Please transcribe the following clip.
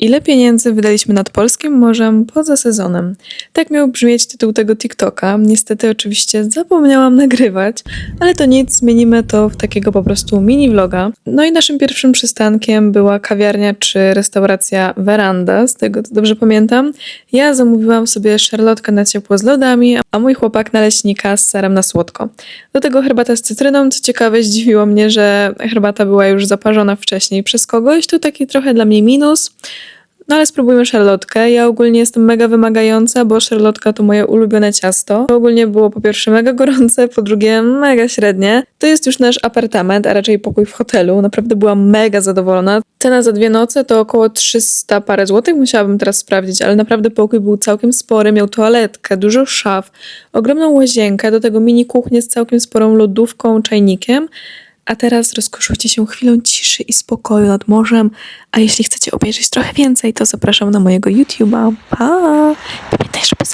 Ile pieniędzy wydaliśmy nad polskim morzem poza sezonem? Tak miał brzmieć tytuł tego TikToka. Niestety oczywiście zapomniałam nagrywać, ale to nic, zmienimy to w takiego po prostu mini vloga. No i naszym pierwszym przystankiem była kawiarnia czy restauracja Veranda, z tego co dobrze pamiętam. Ja zamówiłam sobie szarlotkę na ciepło z lodami, a mój chłopak naleśnika z serem na słodko. Do tego herbata z cytryną. Co ciekawe, zdziwiło mnie, że herbata była już zaparzona wcześniej przez kogoś. To taki trochę dla mnie minus. No ale spróbujmy szarlotkę. Ja ogólnie jestem mega wymagająca, bo szarlotka to moje ulubione ciasto. Ogólnie było po pierwsze mega gorące, po drugie mega średnie. To jest już nasz apartament, a raczej pokój w hotelu. Naprawdę byłam mega zadowolona. Cena za dwie noce to około 300 parę złotych, musiałabym teraz sprawdzić, ale naprawdę pokój był całkiem spory. Miał toaletkę, dużo szaf, ogromną łazienkę, do tego mini kuchnię z całkiem sporą lodówką, czajnikiem. A teraz rozkoszujcie się chwilą ciszy i spokoju nad morzem. A jeśli chcecie obejrzeć trochę więcej, to zapraszam na mojego YouTube'a. Pa! Pamiętaj, żeby.